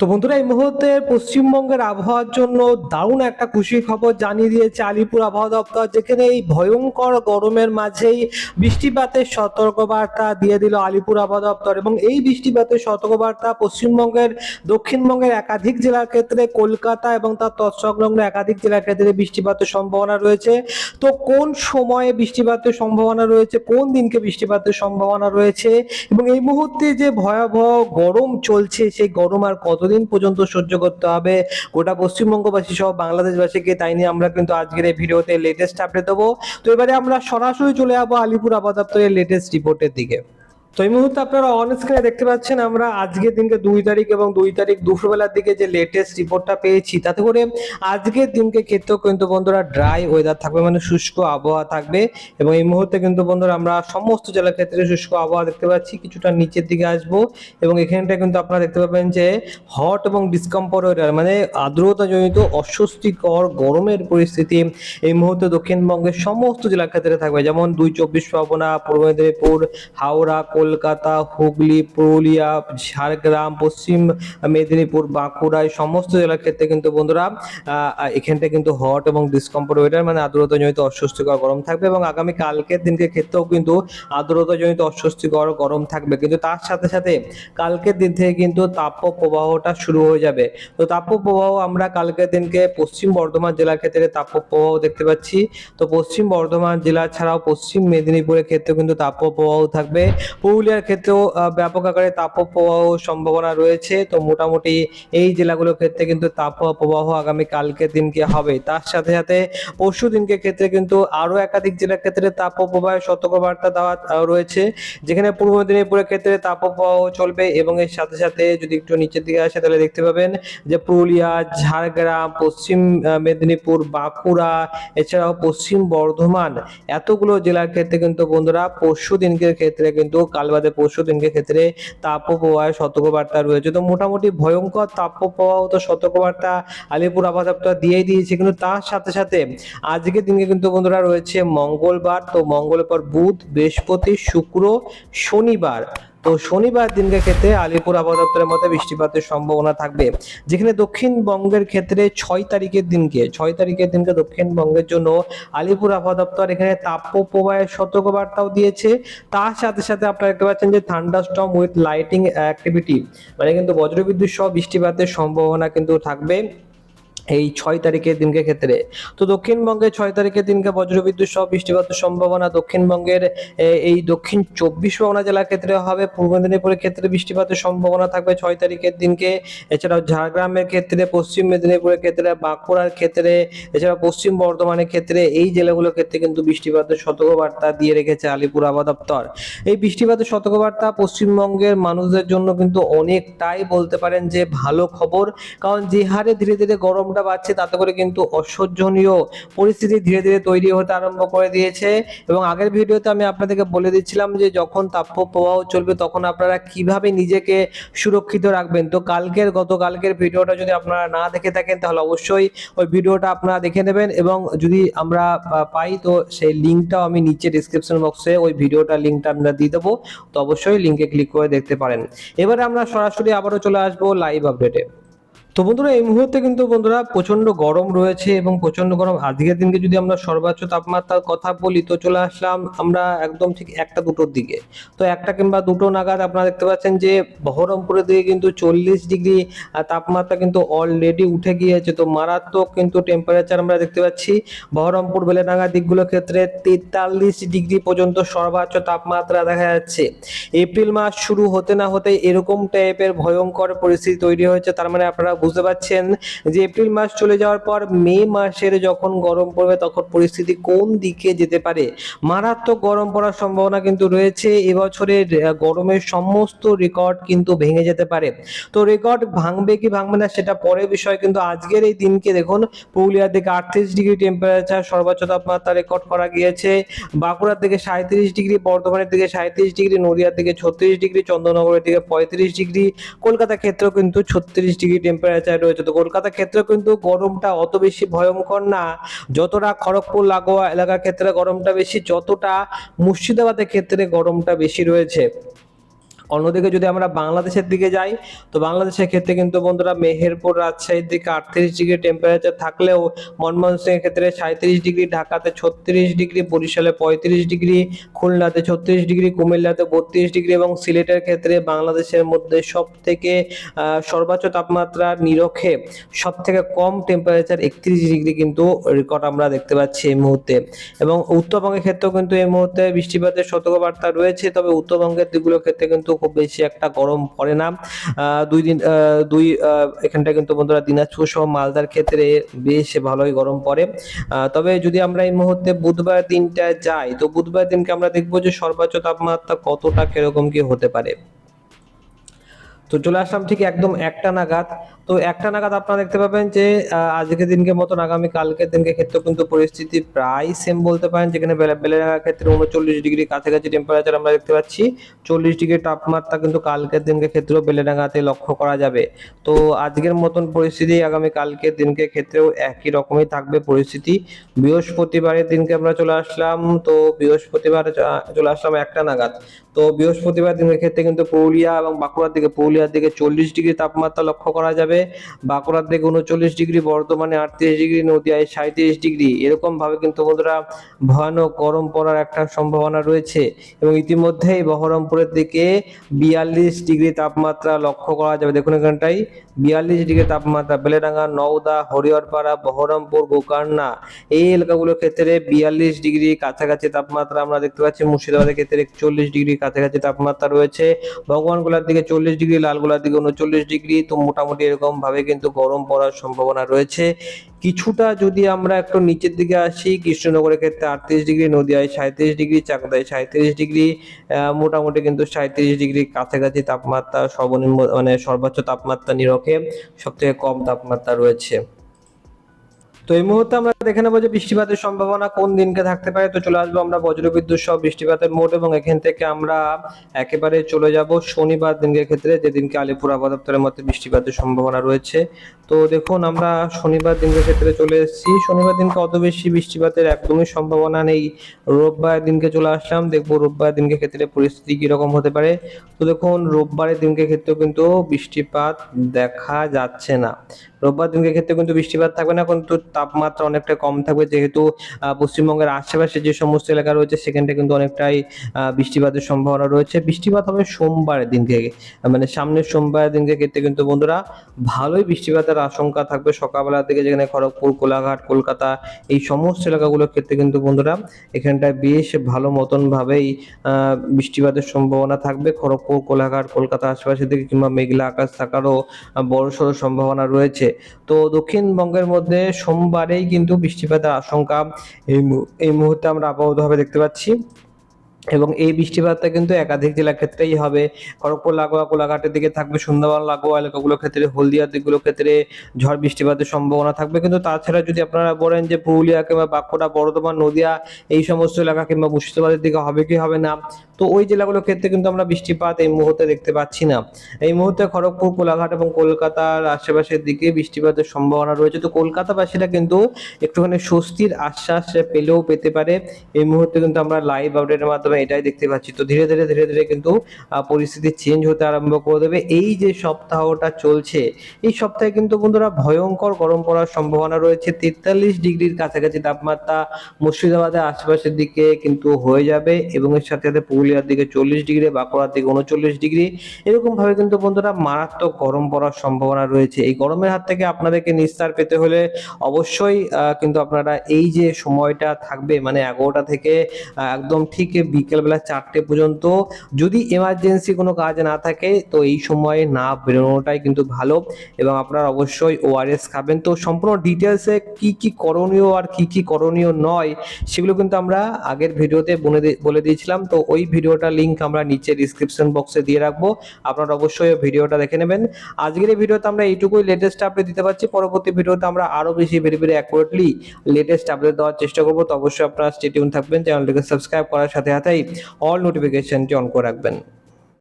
তো বন্ধুরা, এই মুহূর্তে পশ্চিমবঙ্গের আবহাওয়ার জন্য দারুণ একটা খুশির খবর জানিয়ে দিয়েছে আলিপুর আবহাওয়া দপ্তর, যেখানে এই ভয়ঙ্কর গরমের মাঝেই বৃষ্টিপাতের সতর্কবার্তা দিয়ে দিল আলিপুর আবহাওয়া দপ্তর। এবং এই বৃষ্টিপাতের সতর্কবার্তা পশ্চিমবঙ্গের, দক্ষিণবঙ্গের একাধিক জেলার ক্ষেত্রে, কলকাতা এবং তার তৎসংলগ্ন একাধিক জেলার ক্ষেত্রে বৃষ্টিপাতের সম্ভাবনা রয়েছে। তো কোন সময়ে বৃষ্টিপাতের সম্ভাবনা রয়েছে? কোন দিনকে বৃষ্টিপাতের সম্ভাবনা রয়েছে? এবং এই মুহূর্তে যে ভয়াবহ গরম চলছে, সেই গরম আর কতদিন পর্যন্ত সহ্য করতে হবে। গোটা পশ্চিমবঙ্গবাসী সহ বাংলাদেশবাসীকে তাই নিয়ে আমরা কিন্তু আজকের এই ভিডিওতে লেটেস্ট আপডেট দেবো। তো এবারে আমরা সরাসরি চলে যাব আলিপুর আবহাওয়া দপ্তরের লেটেস্ট রিপোর্টের দিকে। তো এই মুহূর্তে আপনারা অন স্ক্রিনে দেখতে পাচ্ছেন আমরা আজকের দিনকে দুই তারিখ এবং দুই তারিখ দুপুরবেলার দিকে যে লেটেস্ট রিপোর্টটা পেয়েছি, তাতে করে আজকের দিনকে ক্ষেত্রেও কিন্তু বন্ধুরা ড্রাই ওয়েদার থাকবে মানে শুষ্ক আবহাওয়া থাকবে এবং এই মুহূর্তে কিন্তু বন্ধুরা আমরা সমস্ত জেলার ক্ষেত্রে শুষ্ক আবহাওয়া দেখতে পাচ্ছি, কিছুটা নিচের দিকে আসব এবং এখানটা কিন্তু আপনারা দেখতে পাবেন যে হট এবং ডিসকম্পোর ওয়েদার মানে আর্দ্রতাজনিত অস্বস্তিকর গরমের পরিস্থিতি এই মুহূর্তে দক্ষিণবঙ্গের সমস্ত জেলার ক্ষেত্রে থাকবে। যেমন দুই চব্বিশ পরগনা, পূর্ব মেদিনীপুর, হাওড়া কলকাতা, হুগলি, পুরুলিয়া, ঝাড়গ্রাম, পশ্চিম মেদিনীপুর, বাঁকুড়া, এই সমস্ত জেলার ক্ষেত্রে কিন্তু বন্ধুরা এখানটা কিন্তু হট এবং ডিসকম্পোর্ট ওয়েদার মানে আর্দ্রতাজনিত অস্বস্তিকর গরম থাকবে এবং আগামী কালকের দিনকে ক্ষেত্রেও কিন্তু আর্দ্রতাজনিত অস্বস্তিকর গরম থাকবে। কিন্তু তার সাথে সাথে কালকের দিন থেকে কিন্তু তাপ প্রবাহটা শুরু হয়ে যাবে। তো তাপ প্রবাহ আমরা কালকের দিনকে পশ্চিম বর্ধমান জেলার ক্ষেত্রে তাপ প্রবাহ দেখতে পাচ্ছি। তো পশ্চিম বর্ধমান জেলা ছাড়াও পশ্চিম মেদিনীপুরের ক্ষেত্রে কিন্তু তাপ প্রবাহ থাকবে। পুরুলিয়ার ক্ষেত্রেও ব্যাপক আকারে তাপ প্রবাহ সম্ভাবনা রয়েছে। তো মোটামুটি এই জেলাগুলোর ক্ষেত্রে কিন্তু তাপ প্রবাহ আগামী কালকের দিনকে হবে। তার সাথে সাথে পরশু দিনকে ক্ষেত্রে কিন্তু আরও একাধিক জেলার ক্ষেত্রে তাপ প্রবাহের সতর্কবার্তা দেওয়া রয়েছে। যেখানে পূর্ব মেদিনীপুরের ক্ষেত্রে তাপ প্রবাহ চলবে এবং এর সাথে সাথে যদি একটু নিচের দিকে আসে, তাহলে দেখতে পাবেন যে পুরুলিয়া, ঝাড়গ্রাম, পশ্চিম মেদিনীপুর, বাঁকুড়া, এছাড়াও পশ্চিম বর্ধমান, এতগুলো জেলার ক্ষেত্রে কিন্তু বন্ধুরা পরশু দিনকের ক্ষেত্রে কিন্তু কাল বাদে পরশু দিনকে ক্ষেত্রে তাপপ্রবাহের সতর্কবার্তা রয়েছে। তো মোটামুটি ভয়ঙ্কর তাপপ্রবাহ তো সতর্কবার্তা আলিপুর আবহাওয়া দিয়েই দিয়েছে। কিন্তু তার সাথে সাথে আজকের দিনকে কিন্তু বন্ধুরা রয়েছে মঙ্গলবার। তো মঙ্গলের পর বুধ, বৃহস্পতি, শুক্র, শনিবার তো শনিবার দিনকে ক্ষেত্রে আলিপুর আবহাওয়া দপ্তরের মধ্যে বৃষ্টিপাতের সম্ভাবনা থাকবে। যেখানে দক্ষিণবঙ্গের ক্ষেত্রে ছয় তারিখের দিনকে, ছয় তারিখের দিনকে দক্ষিণবঙ্গের জন্য আলিপুর আবহাওয়া দপ্তর এখানে তাপপ্রবাহের সতর্কবার্তাও দিয়েছে। তার সাথে সাথে আপনারা দেখতে পাচ্ছেন যে থান্ডারস্টর্ম উইথ লাইটিং অ্যাক্টিভিটি মানে কিন্তু বজ্রবিদ্যুৎ সহ বৃষ্টিপাতের সম্ভাবনা কিন্তু থাকবে। এই ছয় তারিখের দিনকে ক্ষেত্রে। তো দক্ষিণবঙ্গে ছয় তারিখের দিনকে বজ্রবিদ্যুৎ সহ বৃষ্টিপাতের সম্ভাবনা দক্ষিণবঙ্গের এই দক্ষিণ চব্বিশ পরগনা জেলার ক্ষেত্রে হবে। পূর্ব মেদিনীপুরের ক্ষেত্রে বৃষ্টিপাতের সম্ভাবনা থাকবে ছয় তারিখের দিনকে। এছাড়াও ঝাড়গ্রামের ক্ষেত্রে, পশ্চিম মেদিনীপুরের ক্ষেত্রে, বাঁকুড়ার ক্ষেত্রে এছাড়া পশ্চিম বর্ধমানের ক্ষেত্রে এই জেলাগুলোর ক্ষেত্রে কিন্তু বৃষ্টিপাতের সতর্কবার্তা দিয়ে রেখেছে আলিপুর আবহাওয়া দপ্তর। এই বৃষ্টিপাতের সতর্কবার্তা পশ্চিমবঙ্গের মানুষদের জন্য কিন্তু অনেকটাই বলতে পারেন যে ভালো খবর। কারণ যে হারে ধীরে ধীরে গরমটা বাড়ছে তাতে করে কিন্তু অসহ্যনীয় পরিস্থিতি ধীরে ধীরে তৈরি হতে আরম্ভ করে দিয়েছে। এবং আগের ভিডিওতে আমি আপনাদেরকে বলে দিচ্ছিলাম যে, যখন তাপপ্রবাহ চলবে তখন আপনারা কীভাবে নিজেকে সুরক্ষিত রাখবেন? তো কালকের, গতকালকের ভিডিওটা যদি আপনারা না দেখে থাকেন, তাহলে অবশ্যই ওই ভিডিওটা আপনারা দেখে নেবেন। এবং যদি আমরা পাই, তো সেই লিঙ্কটাও আমি নিচে ডিসক্রিপশন বক্সে ওই ভিডিওটা লিঙ্কটা আমরা দিয়ে দেবো। তো অবশ্যই লিঙ্কে ক্লিক করে দেখতে পারেন। এবারে আমরা সরাসরি আবারও চলে আসব লাইভ আপডেটে তো বন্ধুরা, এই মুহূর্তে কিন্তু বন্ধুরা প্রচণ্ড গরম রয়েছে এবং প্রচণ্ড গরম। আজকের দিনকে যদি আমরা সর্বোচ্চ তাপমাত্রার কথা বলি, তো চলে আসলাম আমরা একদম ঠিক একটা দুটোর দিকে। তো একটা কিংবা দুটো নাগাদ আপনারা দেখতে পাচ্ছেন যে, বহরমপুরের দিকে কিন্তু চল্লিশ ডিগ্রি তাপমাত্রা কিন্তু অলরেডি উঠে গিয়েছে। তো মারাত্মক কিন্তু টেম্পারেচার আমরা দেখতে পাচ্ছি। বহরমপুর বেলেডাঙ্গা দিকগুলোর ক্ষেত্রে তেতাল্লিশ ডিগ্রি পর্যন্ত সর্বোচ্চ তাপমাত্রা দেখা যাচ্ছে। এপ্রিল মাস শুরু হতে না হতে এরকম টাইপের ভয়ঙ্কর পরিস্থিতি তৈরি হয়েছে। তার মানে আপনারা বুঝতে পারছেন যে এপ্রিল মাস চলে যাওয়ার পর মে মাসের যখন গরম পড়বে তখন পরিস্থিতি কোন দিকে যেতে পারে? মারাত্মক গরম পড়ার সম্ভাবনা কিন্তু রয়েছে। এবছরের গরমের সমস্ত রেকর্ড কিন্তু ভেঙে যেতে পারে। তো রেকর্ড ভাঙবে কি ভাঙবে না সেটা পরে বিষয়, কিন্তু আজকের এই দিনকে দেখুন, পুরুলিয়ার দিকে আটত্রিশ ডিগ্রি টেম্পারেচার সর্বোচ্চ তাপমাত্রা রেকর্ড করা গিয়েছে। বাঁকুড়ার দিকে সাঁত্রিশ ডিগ্রি, বর্ধমানের দিকে সাঁত্রিশ ডিগ্রি, নদিয়ার দিকে ছত্রিশ ডিগ্রি, চন্দ্রনগরের দিকে পঁয়ত্রিশ ডিগ্রি, কলকাতা ক্ষেত্রেও কিন্তু ছত্রিশ ডিগ্রি টেম্পারেচার রয়েছে। তো কলকাতার ক্ষেত্রেও কিন্তু গরমটা অত বেশি ভয়ঙ্কর না। যতটা খড়গপুর, লাগোয়া এলাকার ক্ষেত্রে গরমটা বেশি, যতটা মুর্শিদাবাদের ক্ষেত্রে গরমটা বেশি রয়েছে। অন্যদিকে যদি আমরা বাংলাদেশের দিকে যাই, তো বাংলাদেশের ক্ষেত্রে কিন্তু বন্ধুরা মেহেরপুর রাজশাহীর দিকে আটত্রিশ ডিগ্রি টেম্পারেচার থাকলেও ময়মনসিংহের ক্ষেত্রে সাঁত্রিশ ডিগ্রি, ঢাকাতে ছত্রিশ ডিগ্রি, বরিশালে পঁয়ত্রিশ ডিগ্রি, খুলনাতে ছত্রিশ ডিগ্রি, কুমিল্লাতে বত্রিশ ডিগ্রি এবং সিলেটের ক্ষেত্রে বাংলাদেশের মধ্যে সব থেকে সর্বোচ্চ তাপমাত্রা নিরক্ষে সব থেকে কম টেম্পারেচার একত্রিশ ডিগ্রি কিন্তু রেকর্ড আমরা দেখতে পাচ্ছি এই মুহূর্তে। এবং উত্তরবঙ্গের ক্ষেত্রেও কিন্তু এই মুহূর্তে বৃষ্টিপাতের সতর্কবার্তা রয়েছে, তবে উত্তরবঙ্গের দিকগুলোর ক্ষেত্রে কিন্তু খুব বেশি একটা গরম পড়ে না। দুই দিন দুই এখানটা কিন্তু বন্ধুরা দিনাজপুর সহ মালদার ক্ষেত্রে বেশ ভালোই গরম পড়ে। তবে যদি আমরা এই মুহূর্তে বুধবার দিনটা যাই, তো বুধবার দিনকে আমরা দেখব যে সর্বোচ্চ তাপমাত্রা কতটা কীরকম কি হতে পারে। তো চলে আসলাম ঠিক একদম একটা নাগাদ। তো একটা নাগাদ আপনারা দেখতে পাবেন যে আহ, আজকের দিনকে মতন আগামী কালকের দিনকে ক্ষেত্রে কিন্তু পরিস্থিতি প্রায় সেম বলতে পারেন। যেখানে বেলা- বেলেডাঙ্গার ক্ষেত্রে উনচল্লিশ ডিগ্রি কাছাকাছি টেম্পারেচার আমরা দেখতে পাচ্ছি। চল্লিশ ডিগ্রি তাপমাত্রা কিন্তু কালকের দিনকে ক্ষেত্রেও বেলেডাঙ্গাতে লক্ষ্য করা যাবে। তো আজকের মতন পরিস্থিতি আগামী কালকের দিনকে ক্ষেত্রেও একই রকমই থাকবে পরিস্থিতি। বৃহস্পতিবারের দিনকে আমরা চলে আসলাম। তো বৃহস্পতিবার চলে আসলাম একটা নাগাদ। তো বৃহস্পতিবার দিনের ক্ষেত্রে কিন্তু পুরুলিয়া এবং বাঁকুড়ার দিকে পুরুলিয়ার দিকে চল্লিশ ডিগ্রি তাপমাত্রা লক্ষ্য করা যাবে। বাঁকুড়ার দিকে উনচল্লিশ ডিগ্রি, বর্ধমানে আটত্রিশ ডিগ্রি, নদিয়ায় সাঁত্রিশ ডিগ্রি। এরকম ভাবে কিন্তু বন্ধুরা ভয়ানক গরম পড়ার একটা সম্ভাবনা রয়েছে এবং ইতিমধ্যেই বহরমপুরের দিকে বিয়াল্লিশ ডিগ্রি তাপমাত্রা লক্ষ্য করা যাবে। দেখুন এখানটাই বিয়াল্লিশ ডিগ্রি তাপমাত্রা, বেলেডাঙ্গা, নওদা, হরিহরপাড়া, বহরমপুর গোকর্ণা এই এলাকাগুলোর ক্ষেত্রে বিয়াল্লিশ ডিগ্রি কাছাকাছি তাপমাত্রা আমরা দেখতে পাচ্ছি। মুর্শিদাবাদের ক্ষেত্রে একচল্লিশ ডিগ্রি কাছাকাছি তাপমাত্রা রয়েছে। ভগবানগোলার দিকে চল্লিশ ডিগ্রি লালগোলার দিকে উনচল্লিশ ডিগ্রি, তো মোটামুটি এরকমভাবে কিন্তু গরম পড়ার সম্ভাবনা রয়েছে। কিছুটা যদি আমরা একটু নিচের দিকে আসি, কৃষ্ণনগরের ক্ষেত্রে আটত্রিশ ডিগ্রি, নদীয়ায় সাঁত্রিশ ডিগ্রি, চাকদায় সাঁত্রিশ ডিগ্রি মোটামুটি কিন্তু সাঁত্রিশ ডিগ্রি কাছাকাছি তাপমাত্রা সর্বনিম্ন মানে সর্বোচ্চ তাপমাত্রা নিরখে সব থেকে কম তাপমাত্রা রয়েছে। তো এই মুহূর্তে আমরা দেখে নেব যে বৃষ্টিপাতের সম্ভাবনা কোন দিনকে থাকতে পারে। তো চলে আসব আমরা বজ্রবিদ্যুৎ সহ বৃষ্টিপাতের মোট এবং এখান থেকে আমরা একেবারে চলে যাব শনিবার দিনকে ক্ষেত্রে যেদিনকে আলিপুর আবহাওয়া দপ্তরের মধ্যে বৃষ্টিপাতের সম্ভাবনা রয়েছে। তো দেখুন, আমরা শনিবার দিনকে ক্ষেত্রে চলে এসেছি। শনিবার দিনকে অত বেশি বৃষ্টিপাতের একদমই সম্ভাবনা নেই। রোববার দিনকে চলে আসলাম, দেখব রোববার দিনকে ক্ষেত্রে পরিস্থিতি কীরকম হতে পারে। তো দেখুন, রোববারের দিনকে ক্ষেত্রেও কিন্তু বৃষ্টিপাত দেখা যাচ্ছে না। রোববার দিনকে ক্ষেত্রে কিন্তু বৃষ্টিপাত থাকবে না কিন্তু তাপমাত্রা অনেকটা কম থাকবে। যেহেতু পশ্চিমবঙ্গের আশেপাশে যে সমস্ত এলাকা রয়েছে সেখানটা কিন্তু অনেকটাই বৃষ্টিপাতের সম্ভাবনা রয়েছে। বৃষ্টিপাত হবে সোমবারের দিন থেকে মানে সামনের সোমবারের দিনকে ক্ষেত্রে কিন্তু বন্ধুরা ভালোই বৃষ্টিপাতের আশঙ্কা থাকবে। সকালবেলা থেকে যেখানে খড়গপুর কোলাঘাট কলকাতা এই সমস্ত এলাকাগুলোর ক্ষেত্রে কিন্তু বন্ধুরা এখানটায় বেশ ভালো মতন ভাবেই আহ, বৃষ্টিপাতের সম্ভাবনা থাকবে। খড়গপুর কোলাঘাট কলকাতা আশেপাশের দিকে কিংবা মেঘলা আকাশ থাকারও বড়সড় সম্ভাবনা রয়েছে। তো দক্ষিণবঙ্গের মধ্যে সোমবারেই কিন্তু বৃষ্টিপাতের আশঙ্কা এই মুহূর্তে আমরা আবহাওয়াভাবে দেখতে পাচ্ছি। এবং এই বৃষ্টিপাতটা কিন্তু একাধিক জেলার ক্ষেত্রেই হবে। খড়গপুর, লাগোয়া, কোলাঘাটের দিকে থাকবে, সুন্দরবন, লাগোয়া এলাকাগুলোর ক্ষেত্রে, হলদিয়ার দিকগুলোর ক্ষেত্রে ঝড় বৃষ্টিপাতের সম্ভাবনা থাকবে। কিন্তু তাছাড়া যদি আপনারা বলেন যে পুরুলিয়া কিংবা বাঁকুড়া, বর্ধমান, নদিয়া এই সমস্ত এলাকা কিংবা মুর্শিদাবাদের দিকে হবে কি হবে না? তো ওই জেলাগুলোর ক্ষেত্রে কিন্তু আমরা বৃষ্টিপাত এই মুহূর্তে দেখতে পাচ্ছি না। এই মুহূর্তে খড়গপুর, কোলাঘাট এবং কলকাতার আশেপাশের দিকে বৃষ্টিপাতের সম্ভাবনা রয়েছে। তো কলকাতাবাসীরা কিন্তু একটুখানি স্বস্তির আশ্বাস পেলেও পেতে পারে। এই মুহূর্তে কিন্তু আমরা লাইভ আপডেটের মাধ্যমে এটাই দেখতে পাচ্ছি। তো ধীরে ধীরে ধীরে ধীরে কিন্তু পরিস্থিতি চেঞ্জ হতে আরম্ভ করে দেবে। এই যে সপ্তাহটা চলছে, এই সপ্তাহে কিন্তু বন্ধুরা ভয়ঙ্কর গরম পড়ার সম্ভাবনা রয়েছে। তেতাল্লিশ ডিগ্রির কাছাকাছি তাপমাত্রা মুর্শিদাবাদের আশেপাশের দিকে কিন্তু হয়ে যাবে এবং এর সাথে সাথে পুরুলিয়ার দিকে চল্লিশ ডিগ্রি, বাঁকুড়ার দিকে উনচল্লিশ ডিগ্রি। এরকমভাবে কিন্তু বন্ধুরা মারাত্মক গরম পড়ার সম্ভাবনা রয়েছে। এই গরমের হাত থেকে আপনাদেরকে নিস্তার পেতে হলে অবশ্যই কিন্তু আপনারা এই যে সময়টা থাকবে মানে এগারোটা থেকে একদম ঠিক বিকেলবেলা চারটে পর্যন্ত। যদি এমার্জেন্সি কোনো কাজ না থাকে, তো এই সময়ে না বেরোনোটাই কিন্তু ভালো। এবং আপনারা অবশ্যই ওআরএস খাবেন। তো সম্পূর্ণ ডিটেলসে কি কি করণীয় আর কি কি করণীয় নয়, সেগুলো কিন্তু আমরা আগের ভিডিওতে বলে দিয়েছিলাম। তো ওই ভিডিওটা লিঙ্ক আমরা নিচে ডিসক্রিপশন বক্সে দিয়ে রাখব। আপনারা অবশ্যই ভিডিওটা দেখে নেবেন। আজকের এই ভিডিওতে আমরা এইটুকুই লেটেস্ট আপডেট দিতে পারছি। পরবর্তী ভিডিওতে আমরা আরও বেশি very very accurately latest update দেওয়ার চেষ্টা করব। তো অবশ্যই আপনারা স্টেটিউন থাকবেন। চ্যানেলটিকে সাবস্ক্রাইব করার সাথে সাথে সাথেই অল নোটিফিকেশনটি অন করে রাখবেন।